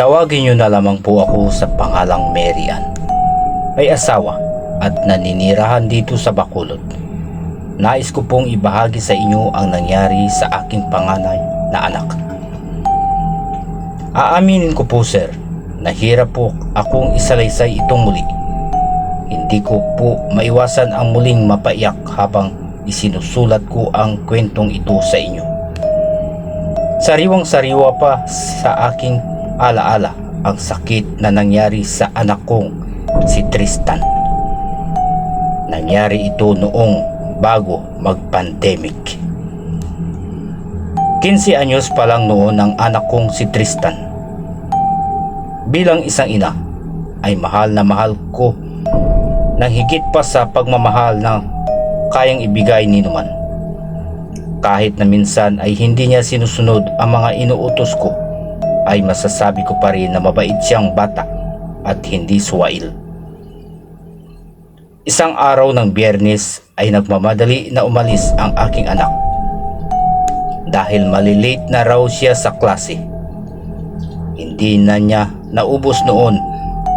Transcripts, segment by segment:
Tawagin niyo na lamang po ako sa pangalang Mary Ann. May asawa at naninirahan dito sa Bacolod. Nais ko pong ibahagi sa inyo ang nangyari sa aking panganay na anak. Aaminin ko po sir, nahirap po akong isalaysay itong muli. Hindi ko po maiwasan ang muling mapaiyak habang isinusulat ko ang kwentong ito sa inyo. Sariwang sariwa pa sa aking alaala ang sakit na nangyari sa anak kong si Tristan. Nangyari ito noong bago mag-pandemic. 15 anyos pa lang noon ang anak kong si Tristan. Bilang isang ina, ay mahal na mahal ko nang higit pa sa pagmamahal na kayang ibigay ni Numan. Kahit na minsan ay hindi niya sinusunod ang mga inuutos ko, ay masasabi ko pa rin na mabait siyang bata at hindi suwail. Isang araw ng biyernes ay nagmamadali na umalis ang aking anak. Dahil malilate na raw siya sa klase. Hindi na niya naubos noon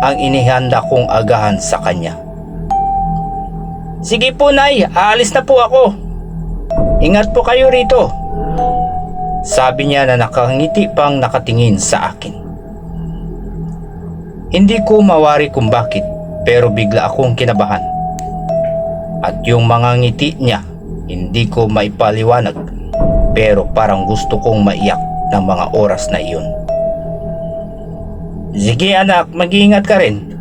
ang inihanda kong agahan sa kanya. Sige po nay, aalis na po ako. Ingat po kayo rito. Sabi niya na nakangiti pang nakatingin sa akin. Hindi ko mawari kung bakit pero bigla akong kinabahan. At yung mga ngiti niya hindi ko maipaliwanag pero parang gusto kong maiyak ng mga oras na iyon. Sige anak, mag-iingat ka rin.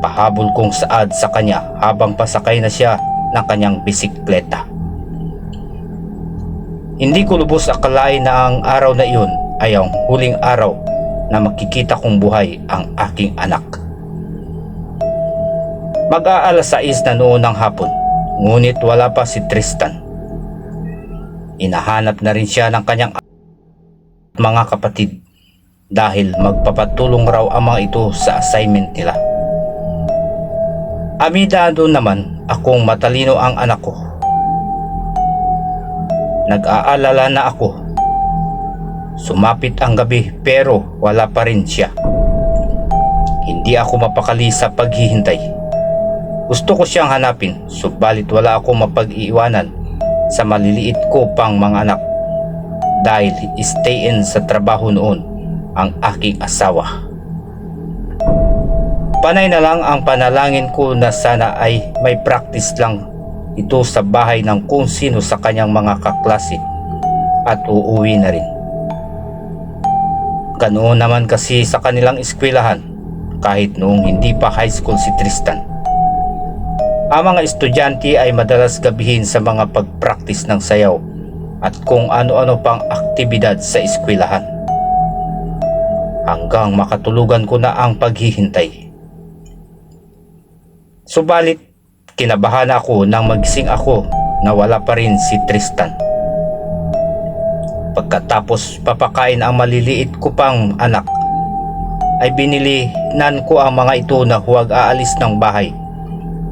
Pahabol kong saad sa kanya habang pasakay na siya ng kanyang bisikleta. Hindi ko lubos akalain na ang araw na iyon ay ang huling araw na makikita kong buhay ang aking anak. Mag-aalas 6 na noon ng hapon, ngunit wala pa si Tristan. Inahanap na rin siya ng kanyang mga kapatid dahil magpapatulong raw ang mga ito sa assignment nila. Amidado naman akong matalino ang anak ko. Nag-aalala na ako. Sumapit ang gabi pero wala pa rin siya. Hindi ako mapakali sa paghihintay. Gusto ko siyang hanapin subalit wala akong mapag-iiwanan sa maliliit ko pang mga anak dahil stay in sa trabaho noon ang aking asawa. Panay na lang ang panalangin ko na sana ay may practice lang ito sa bahay ng kung sino sa kanyang mga kaklase at uuwi na rin. Ganoon naman kasi sa kanilang eskwelahan kahit noong hindi pa high school si Tristan. Ang mga estudyante ay madalas gabihin sa mga pagpraktis ng sayaw at kung ano-ano pang aktibidad sa eskwelahan. Hanggang makatulugan ko na ang paghihintay. Subalit, kinabahan ako nang magising ako na wala pa rin si Tristan. Pagkatapos papakain ang maliliit ko pang anak, ay binilinan ko ang mga ito na huwag aalis ng bahay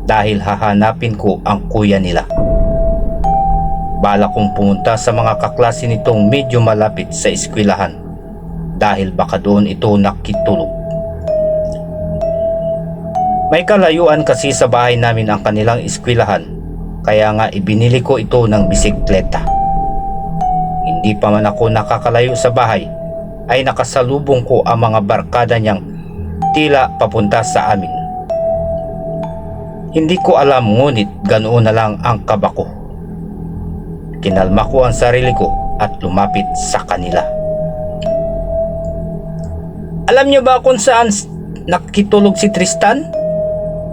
dahil hahanapin ko ang kuya nila. Bala kong pumunta sa mga kaklase nitong medyo malapit sa eskwelahan dahil baka doon ito nakitulog. May kalayuan kasi sa bahay namin ang kanilang eskwelahan kaya nga ibinili ko ito ng bisikleta. Hindi pa man ako nakakalayo sa bahay ay nakasalubong ko ang mga barkada niyang tila papunta sa amin. Hindi ko alam ngunit ganoon na lang ang kaba ko. Kinalma ko ang sarili ko at lumapit sa kanila. Alam niyo ba kung saan nakitulog si Tristan?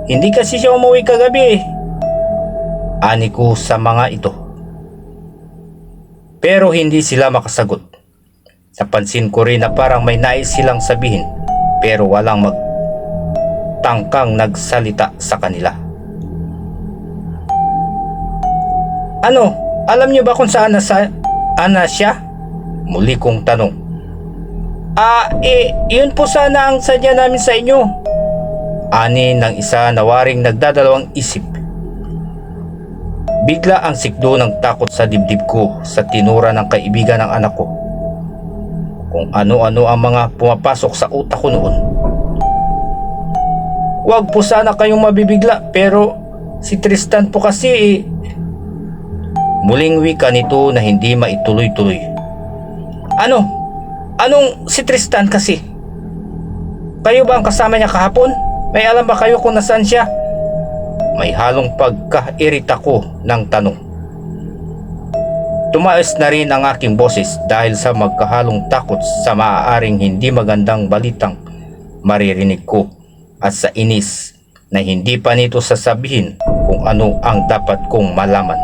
Hindi kasi siya umuwi kagabi eh. Ani ko sa mga ito. Pero hindi sila makasagot. Napansin ko rin na parang may nais silang sabihin pero walang magtangkang nagsalita sa kanila. Ano? Alam niyo ba kung saan nasa ana siya? Muli kong tanong. Ah, eh, yun po sana ang sadya namin sa inyo. Ani ng isa na waring nagdadalawang isip. Bigla ang sikdo ng takot sa dibdib ko sa tinura ng kaibigan ng anak ko. kung ano-ano ang mga pumapasok sa utak ko noon. Huwag po sana kayong mabibigla pero si Tristan po kasi eh. Muling wika nito na hindi maituloy-tuloy. Ano? Anong si Tristan kasi? Kayo ba ang kasama niya kahapon? May alam ba kayo kung nasaan siya? May halong pagka-irita ko ng tanong. Tumaas na rin ang aking boses dahil sa magkahalong takot sa maaaring hindi magandang balitang maririnig ko at sa inis na hindi pa nito sasabihin kung ano ang dapat kong malaman.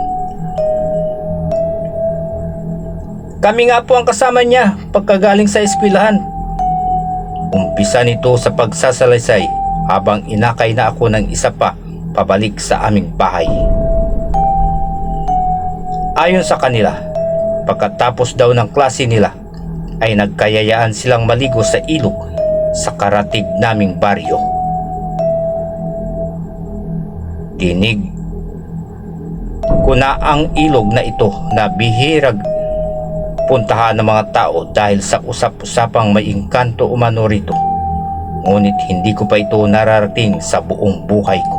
Kami nga po ang kasama niya pagkagaling sa eskwelahan. Umpisa nito sa pagsasalaysay habang inakay na ako ng isa pa pabalik sa aming bahay. Ayon sa kanila, pagkatapos daw ng klase nila ay nagkayayaan silang maligo sa ilog sa karatig naming baryo. Dinig ko na ang ilog na ito na bihirag puntahan ng mga tao dahil sa usap-usapang may engkanto umano rito. Ngunit hindi ko pa ito nararating sa buong buhay ko.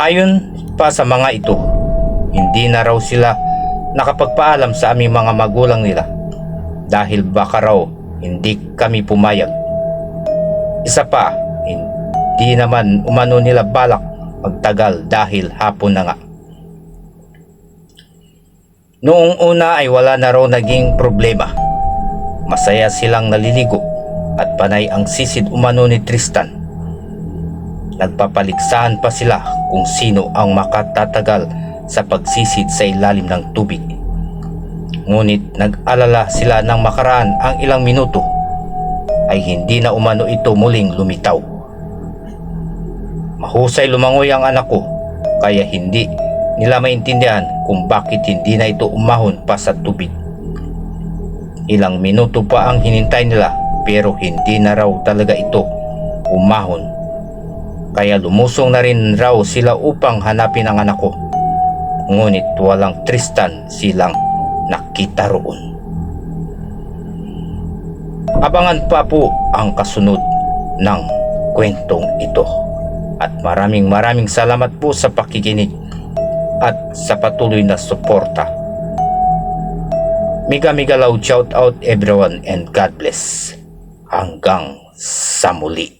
Ayon pa sa mga ito, hindi na raw sila nakapagpaalam sa aming mga magulang nila dahil baka raw hindi kami pumayag. Isa pa, hindi naman umano nila balak magtagal dahil hapon na nga. Noong una ay wala na raw naging problema. Masaya silang naliligo at panay ang sisid umano ni Tristan. Nagpapaligsahan pa sila kung sino ang makatatagal sa pagsisid sa ilalim ng tubig. Ngunit nag-alala sila ng makaraan ang ilang minuto ay hindi na umano ito muling lumitaw. Mahusay lumangoy ang anak ko kaya hindi nila maintindihan kung bakit hindi na ito umahon pa sa tubig. Ilang minuto pa ang hinintay nila pero hindi na raw talaga ito umahon. Kaya lumusong na rin raw sila upang hanapin ang anak ko. Ngunit walang Tristan silang nakita roon. Abangan pa po ang kasunod ng kwentong ito. At maraming maraming salamat po sa pakikinig at sa patuloy na suporta. Mega mega loud shout out everyone and God bless. Hanggang sa muli.